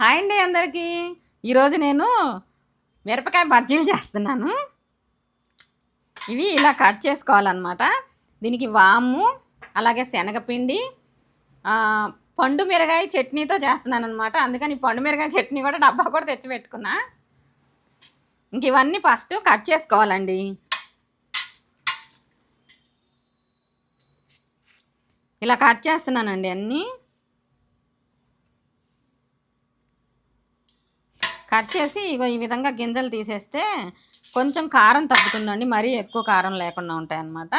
Hi అండి అందరికీ. ఈరోజు నేను మిరపకాయ బజ్జీలు చేస్తున్నాను. ఇవి ఇలా కట్ చేసుకోవాలన్నమాట. దీనికి వాము అలాగే శనగపిండి పండు మిరగాయ చట్నీతో చేస్తున్నాను అనమాట అందుకని పండు మిరగాయ చట్నీ కూడా డబ్బా కూడా తెచ్చిపెట్టుకున్నా ఇంక ఇవన్నీ ఫస్ట్ కట్ చేసుకోవాలండి. ఇలా కట్ చేస్తున్నానండి అన్నీ. కట్ చేసి ఇగో ఈ విధంగా గింజలు తీసేస్తే కొంచెం కారం తగ్గుతుందండి. మరీ ఎక్కువ కారం లేకుండా ఉంటాయి అన్నమాట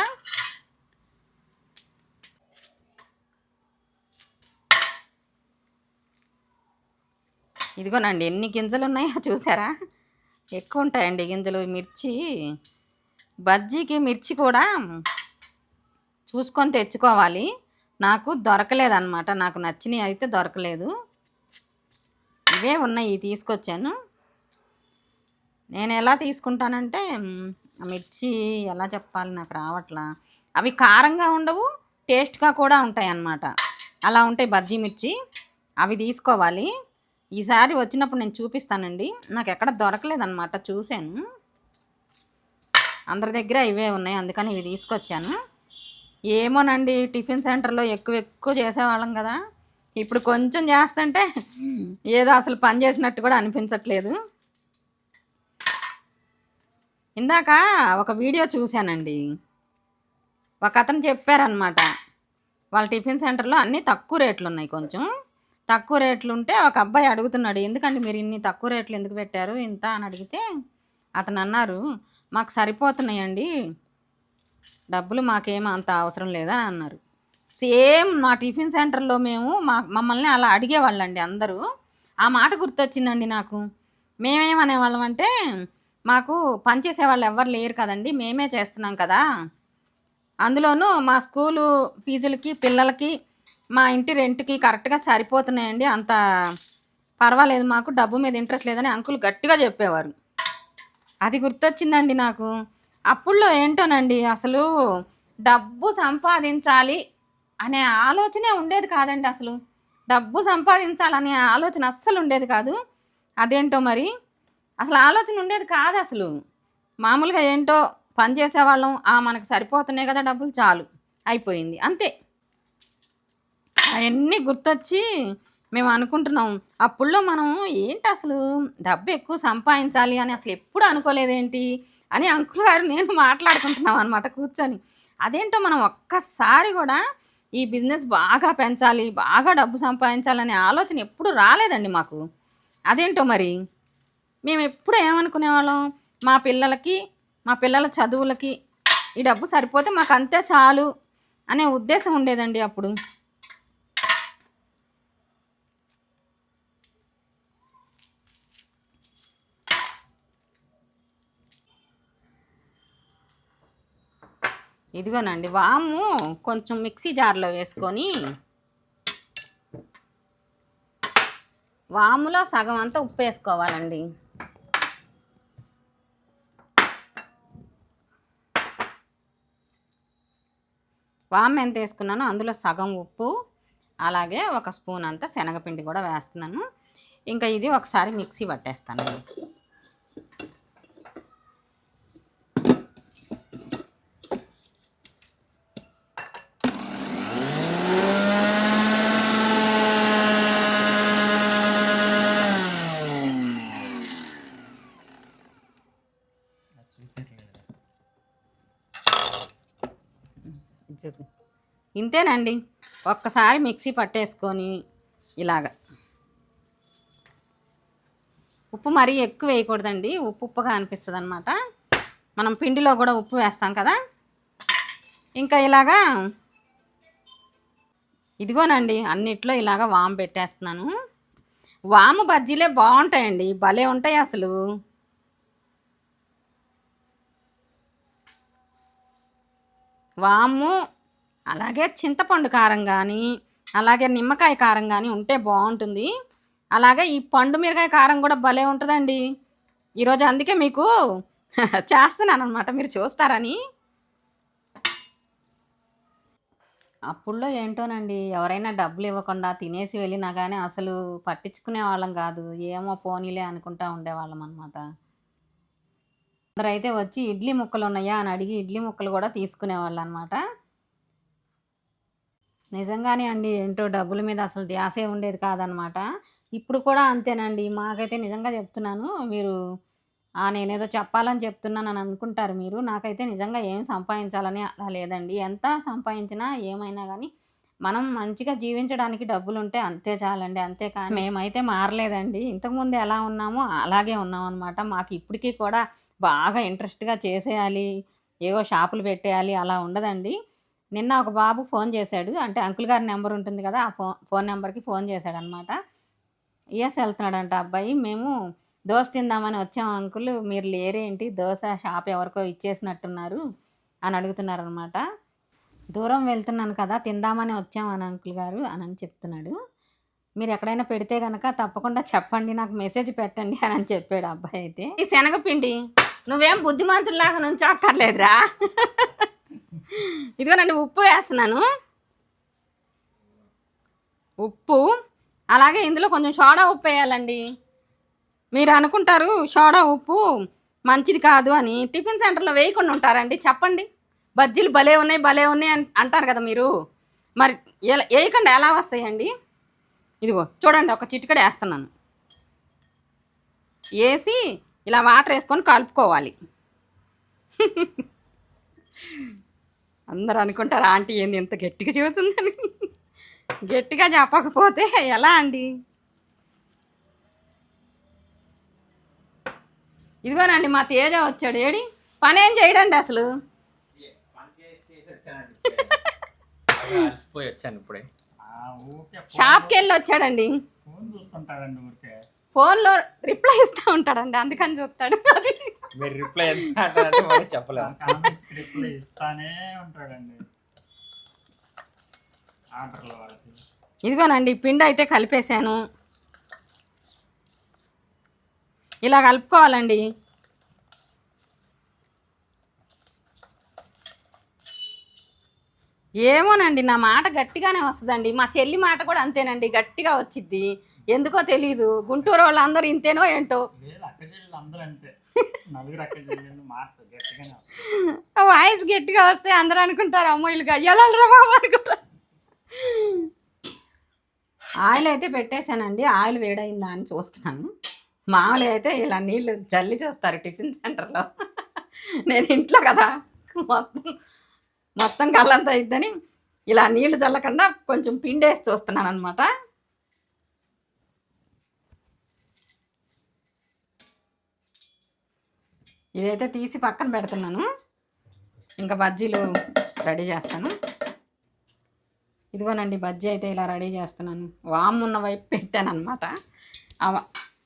ఇదిగోనండి ఎన్ని గింజలు ఉన్నాయో చూసారా? ఎక్కువ ఉంటాయండి గింజలు. మిర్చి బజ్జీకి మిర్చి కూడా చూసుకొని తెచ్చుకోవాలి. నాకు దొరకలేదన్నమాట. నాకు నచ్చినవి అయితే దొరకలేదు. ఇవే ఉన్నాయి తీసుకొచ్చాను. నేను ఎలా తీసుకుంటానంటే ఆ మిర్చి ఎలా చెప్పాలి నాకు రావట్లా. అవి కారంగా ఉండవు టేస్ట్గా కూడా ఉంటాయి అన్నమాట అలా ఉంటాయి బజ్జీ మిర్చి. అవి తీసుకోవాలి. ఈసారి వచ్చినప్పుడు నేను చూపిస్తానండి. నాకు ఎక్కడ దొరకలేదన్నమాట చూశాను. అందరి దగ్గర ఇవే ఉన్నాయి అందుకని ఇవి తీసుకొచ్చాను. ఏమోనండి టిఫిన్ సెంటర్లో ఎక్కువ ఎక్కువ చేసేవాళ్ళం కదా. ఇప్పుడు కొంచెం చేస్తుంటే ఏదో అసలు పని చేసినట్టు కూడా అనిపించట్లేదు. ఇందాక ఒక వీడియో చూశానండి. ఒక అతను చెప్పారనమాట వాళ్ళ టిఫిన్ సెంటర్లో అన్నీ తక్కువ రేట్లు ఉన్నాయి కొంచెం. తక్కువ రేట్లు ఉంటే ఒక అబ్బాయి అడుగుతున్నాడు ఎందుకంటే మీరు ఇన్ని తక్కువ రేట్లు ఎందుకు పెట్టారు? ఇంత? అని అడిగితే అతను అన్నారు మాకు సరిపోతున్నాయండి. డబ్బులు మాకేం అంత అవసరం లేదా? అని అన్నారు. సేమ్ మా టిఫిన్ సెంటర్లో మేము మా మమ్మల్ని అలా అడిగేవాళ్ళండి అందరూ. ఆ మాట గుర్తొచ్చిందండి నాకు. మేమేమనేవాళ్ళం అంటే మాకు పనిచేసే వాళ్ళు ఎవ్వరు లేరు కదండి మేమే చేస్తున్నాం కదా. అందులోనూ మా స్కూలు ఫీజులకి పిల్లలకి మా ఇంటి రెంట్కి కరెక్ట్గా సరిపోతున్నాయండి. అంత పర్వాలేదు మాకు డబ్బు మీద ఇంట్రెస్ట్ లేదని అంకుల్ గట్టిగా చెప్పేవారు. అది గుర్తొచ్చిందండి నాకు. అప్పుల్లో ఏంటోనండి అసలు డబ్బు సంపాదించాలి అనే ఆలోచనే ఉండేది కాదండి అసలు. డబ్బు సంపాదించాలనే ఆలోచన అస్సలు ఉండేది కాదు. అదేంటో మరి? అసలు ఆలోచన ఉండేది కాదు అసలు. మామూలుగా ఏంటో పని చేసేవాళ్ళం ఆ మనకు సరిపోతున్నాయి కదా డబ్బులు చాలు. అయిపోయింది. అంతే. అవన్నీ గుర్తొచ్చి మేము అనుకుంటున్నాం. అప్పుల్లో మనం ఏంటి అసలు డబ్బు ఎక్కువ సంపాదించాలి అని అసలు ఎప్పుడు అనుకోలేదేంటి అని అంకుల్ గారు నేను మాట్లాడుకుంటున్నాం అనమాట కూర్చొని. అదేంటో మనం ఒక్కసారి కూడా ఈ బిజినెస్ బాగా పెంచాలి బాగా డబ్బు సంపాదించాలనే ఆలోచన ఎప్పుడు రాలేదండి మాకు. అదేంటో మరి? మేము ఎప్పుడు ఏమనుకునేవాళ్ళం? మా పిల్లలకి మా పిల్లల చదువులకి ఈ డబ్బు సరిపోతే మాకు అంతే చాలు అనే ఉద్దేశం ఉండేదండి అప్పుడు. ఇదిగోనండి వాము కొంచెం మిక్సీ జార్లో వేసుకొని వాములో సగం అంతా ఉప్పు వేసుకోవాలండి. వాము ఎంత వేసుకున్నానో అందులో సగం ఉప్పు అలాగే ఒక స్పూన్ అంతా శనగపిండి కూడా వేస్తున్నాను. ఇంకా ఇది ఒకసారి మిక్సీ పట్టేస్తాను ఇంతేనండి. ఒక్కసారి మిక్సీ పట్టేసుకొని ఇలాగ. ఉప్పు మరీ ఎక్కువ వేయకూడదండి. ఉప్పు ఉప్పుగా అనిపిస్తుంది అనమాట మనం పిండిలో కూడా ఉప్పు వేస్తాం కదా. ఇంకా ఇలాగా ఇదిగోనండి అన్నిట్లో ఇలాగ వాము పెట్టేస్తున్నాను. వాము బజ్జీలే బాగుంటాయండి. భలే ఉంటాయి అసలు. వాము అలాగే చింతపండు కారం కానీ అలాగే నిమ్మకాయ కారం కానీ ఉంటే బాగుంటుంది అలాగే ఈ పండు మిరకాయ కారం కూడా భలే ఉంటుందండి. ఈరోజు అందుకే మీకు చేస్తున్నాను అనమాట మీరు చూస్తారని అప్పుల్లో ఏంటోనండి ఎవరైనా డబ్బులు ఇవ్వకుండా తినేసి వెళ్ళినా కానీ అసలు పట్టించుకునే వాళ్ళం కాదు. ఏమో పోనీలే అనుకుంటా ఉండేవాళ్ళం అనమాట అందరైతే వచ్చి ఇడ్లీ ముక్కలు ఉన్నాయా అని అడిగి ఇడ్లీ ముక్కలు కూడా తీసుకునేవాళ్ళు అనమాట నిజంగానే అండి ఏంటో డబ్బుల మీద అసలు ధ్యాసే ఉండేది కాదనమాట. ఇప్పుడు కూడా అంతేనండి. మాకైతే నిజంగా చెప్తున్నాను. మీరు నేనేదో చెప్పాలని చెప్తున్నాను అని అనుకుంటారు మీరు. నాకైతే నిజంగా ఏం సంపాదించాలని అలా లేదండి. ఎంత సంపాదించినా ఏమైనా కానీ మనం మంచిగా జీవించడానికి డబ్బులు ఉంటే అంతే చాలండి. అంతే కానీ మేమైతే మారలేదండి. ఇంతకుముందు ఎలా ఉన్నామో అలాగే ఉన్నాం అనమాట. మాకు ఇప్పటికీ కూడా బాగా ఇంట్రెస్ట్గా చేసేయాలి. ఏవో షాపులు పెట్టేయాలి. అలా ఉండదండి. నిన్న ఒక బాబు ఫోన్ చేశాడు. అంటే అంకుల్ గారి నెంబర్ ఉంటుంది కదా ఆ ఫోన్ ఫోన్ నెంబర్కి ఫోన్ చేశాడు అనమాట వెళ్తున్నాడంట అబ్బాయి మేము దోశ తిందామని వచ్చాం అంకుల్ మీరు లేరేంటి? దోశ షాప్ ఎవరికో ఇచ్చేసినట్టున్నారు అని అడుగుతున్నారు అనమాట దూరం వెళ్తున్నాను కదా తిందామని వచ్చాం అని అంకుల్ గారు అని అని చెప్తున్నాడు. మీరు ఎక్కడైనా పెడితే కనుక తప్పకుండా చెప్పండి నాకు మెసేజ్ పెట్టండి అని అని చెప్పాడు అబ్బాయి అయితే. ఈ శనగపిండి నువ్వేం బుద్ధిమంతుల్లాగా నుంచి అక్కర్లేదురా ఇదిగోనండి ఉప్పు వేస్తున్నాను. ఉప్పు అలాగే ఇందులో కొంచెం సోడా ఉప్పు వేయాలండి. మీరు అనుకుంటారు సోడా ఉప్పు మంచిది కాదు అని. టిఫిన్ సెంటర్లో వేయకుండా ఉంటారండి చెప్పండి. బజ్జీలు భలే ఉన్నాయి భలే ఉన్నాయి అని అంటారు కదా మీరు. మరి ఎలా వేయకుండా ఎలా వస్తాయండి? ఇదిగో చూడండి ఒక చిటికడ వేస్తున్నాను. వేసి ఇలా వాటర్ వేసుకొని కలుపుకోవాలి. అందరు అనుకుంటారు ఆంటీ ఏంది ఎంత గట్టిగా చెబుతుందని. గట్టిగా చెప్పకపోతే ఎలా అండి? ఇదిగోనండి మా తేజ వచ్చాడు. ఏడి? పని ఏం చేయడండి అసలు? షాప్కి వెళ్ళి వచ్చాడండి. ఫోన్ చూస్తుంటాడండి ఊరికే. ఫోన్లో రిప్లై ఇస్తూ ఉంటాడండి అందుకని చూస్తాడు అది. మీరు రిప్లై కామెంట్స్ రిప్లై ఇస్తానే ఉంటాడండి. ఆర్డర్ల వాళ్ళకి ఇదిగోనండి పిండి అయితే కలిపేశాను. ఇలా కలుపుకోవాలండి. ఏమోనండి నా మాట గట్టిగానే వస్తుందండి. మా చెల్లి మాట కూడా అంతేనండి గట్టిగా వచ్చిద్ది. ఎందుకో తెలియదు గుంటూరు వాళ్ళందరూ ఇంతేనో ఏంటో. వాయిస్ గట్టిగా వస్తే అందరూ అనుకుంటారు అమ్మాయిలు గయ్యాలరా బాబు అనుకుంటారు ఆయిల్ అయితే పెట్టేశానండి ఆయిల్ వేడైందా అని చూస్తున్నాను. మామూలు అయితే ఇలా నీళ్ళు జల్లి చూస్తారు టిఫిన్ సెంటర్లో. నేను ఇంట్లో కదా మొత్తం మొత్తం కళ్ళంతా అయిద్దని ఇలా నీళ్ళు చల్లకుండా కొంచెం పిండేసి చూస్తున్నాను అనమాట ఇదైతే తీసి పక్కన పెడుతున్నాను. ఇంకా బజ్జీలు రెడీ చేస్తాను. ఇదిగోనండి బజ్జీ అయితే ఇలా రెడీ చేస్తున్నాను. వామ్ ఉన్న వైపు పెట్టాను అనమాట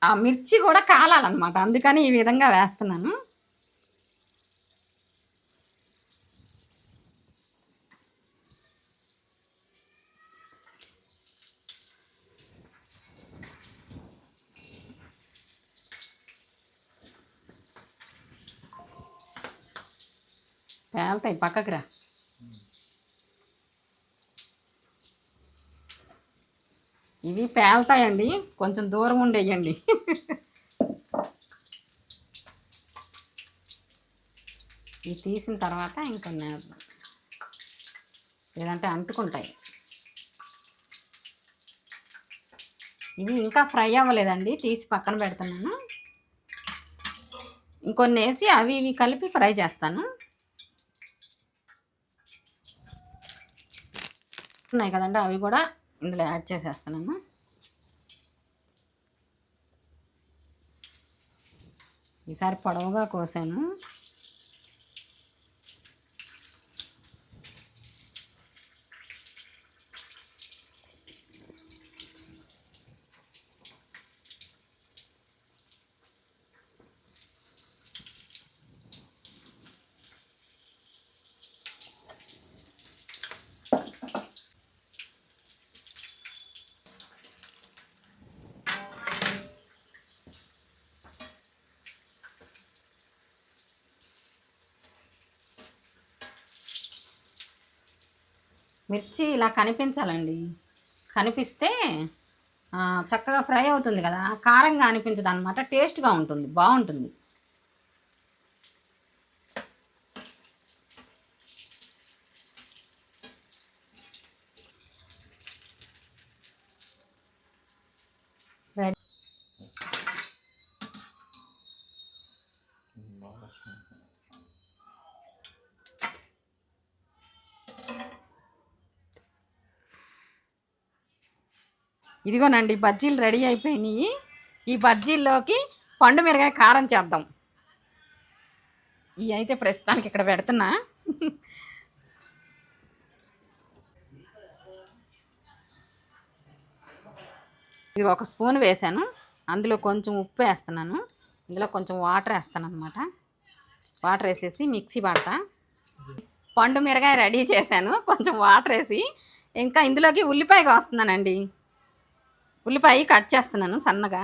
ఆ మిర్చి కూడా కాలాలన్నమాట. అందుకని ఈ విధంగా వేస్తున్నాను. పేలుతాయి పక్కకి రా. ఇవి పేలుతాయండి కొంచెం దూరం ఉండేయండి. ఇవి తీసిన తర్వాత ఇంకొన్ని లేదంటే అంటుకుంటాయి. ఇవి ఇంకా ఫ్రై అవ్వలేదండి తీసి పక్కన పెడుతున్నాను. ఇంకొన్ని వేసి అవి ఇవి కలిపి ఫ్రై చేస్తాను. ఉన్నాయి కదండి అవి కూడా ఇందులో యాడ్ చేసేస్తున్నాను. ఈసారి పొడవుగా కోసాను. మిర్చి ఇలా కనిపించాలండి. కనిపిస్తే చక్కగా ఫ్రై అవుతుంది కదా. కారంగా అనిపించదు అనమాట టేస్ట్గా ఉంటుంది. బాగుంటుంది రెడీ ఇదిగోనండి బజ్జీలు రెడీ అయిపోయినాయి. ఈ బజ్జీల్లోకి పండు మిరగాయ కారం చేద్దాం. ఇవి అయితే ప్రస్తుతానికి ఇక్కడ పెడుతున్నా. ఇది ఒక స్పూన్ వేసాను అందులో కొంచెం ఉప్పు వేస్తున్నాను. ఇందులో కొంచెం వాటర్ వేస్తాను అనమాట వాటర్ వేసేసి మిక్సీ పడతా. పండు మిరగాయ రెడీ చేశాను. కొంచెం వాటర్ వేసి. ఇంకా ఇందులోకి ఉల్లిపాయ కోస్తున్నానండి. ఉల్లిపాయ కట్ చేస్తున్నాను సన్నగా.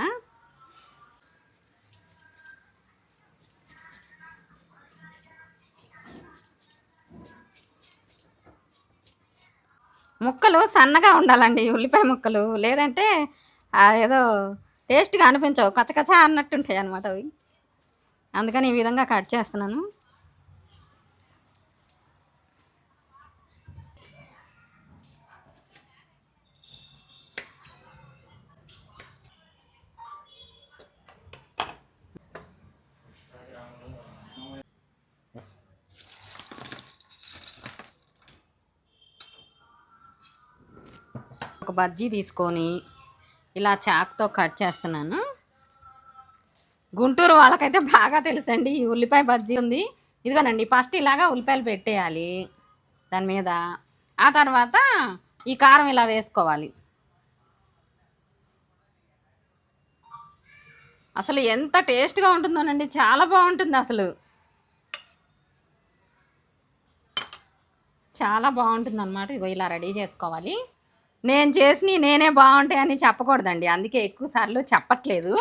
ముక్కలు సన్నగా ఉండాలండి ఉల్లిపాయ ముక్కలు. లేదంటే ఏదో టేస్ట్గా అనిపించవు. కచకచ అన్నట్టు ఉంటాయి అన్నమాట అవి. అందుకని ఈ విధంగా కట్ చేస్తున్నాను. బజ్జీ తీసుకొని ఇలా చాక్తో కట్ చేస్తున్నాను. గుంటూరు వాళ్ళకైతే బాగా తెలుసండి ఈ ఉల్లిపాయ బజ్జీ ఉంది. ఇదిగోనండి ఫస్ట్ ఇలాగా ఉల్లిపాయలు పెట్టేయాలి దాని మీద. ఆ తర్వాత ఈ కారం ఇలా వేసుకోవాలి. అసలు ఎంత టేస్ట్గా ఉంటుందోనండి చాలా బాగుంటుంది అసలు. చాలా బాగుంటుంది అనమాట ఇగో ఇలా రెడీ చేసుకోవాలి. నేను చేసి నేనే బాగుంటాయని చెప్పకూడదండి. అందుకే ఎక్కువ సార్లు చెప్పట్లేదు.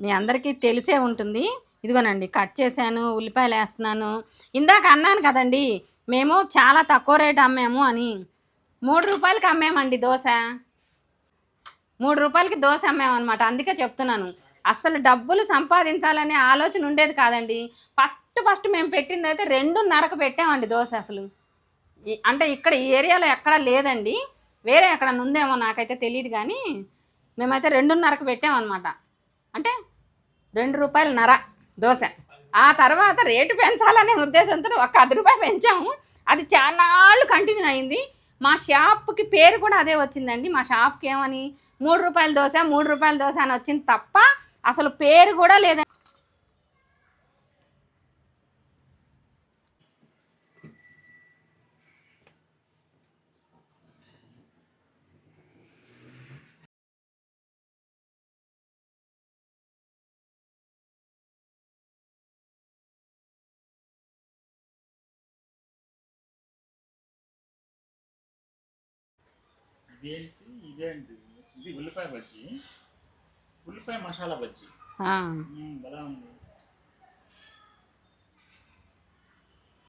మీ అందరికీ తెలిసే ఉంటుంది. ఇదిగోనండి కట్ చేశాను ఉల్లిపాయలు వేస్తున్నాను. ఇందాక అన్నాను కదండి మేము చాలా తక్కువ రేటు అమ్మాము అని. మూడు రూపాయలకి అమ్మామండి దోశ. మూడు రూపాయలకి దోశ అమ్మామన్నమాట. అందుకే చెప్తున్నాను. అస్సలు డబ్బులు సంపాదించాలనే ఆలోచన ఉండేది కాదండి. ఫస్ట్ ఫస్ట్ మేము పెట్టింది అయితే రెండున్నరకు పెట్టామండి దోశ అసలు. అంటే ఇక్కడ ఈ ఏరియాలో ఎక్కడా లేదండి. వేరే ఎక్కడ ఉందేమో నాకైతే తెలియదు కానీ మేమైతే రెండున్నరకు పెట్టామన్నమాట. అంటే రెండు రూపాయల నర దోశ. ఆ తర్వాత రేటు పెంచాలనే ఉద్దేశంతో ఒక పది రూపాయలు పెంచాము. అది చాలాళ్ళు కంటిన్యూ అయింది. మా షాప్కి పేరు కూడా అదే వచ్చిందండి. మా షాప్కి ఏమని మూడు రూపాయల దోశ మూడు రూపాయల దోశ అని వచ్చింది తప్ప అసలు పేరు కూడా లేదండి. ఇదేంటి? ఇదేంటి? ఇది ఉల్లిపాయ బజ్జీ. ఉల్లిపాయ మసాలా బజ్జీ. ఉంది.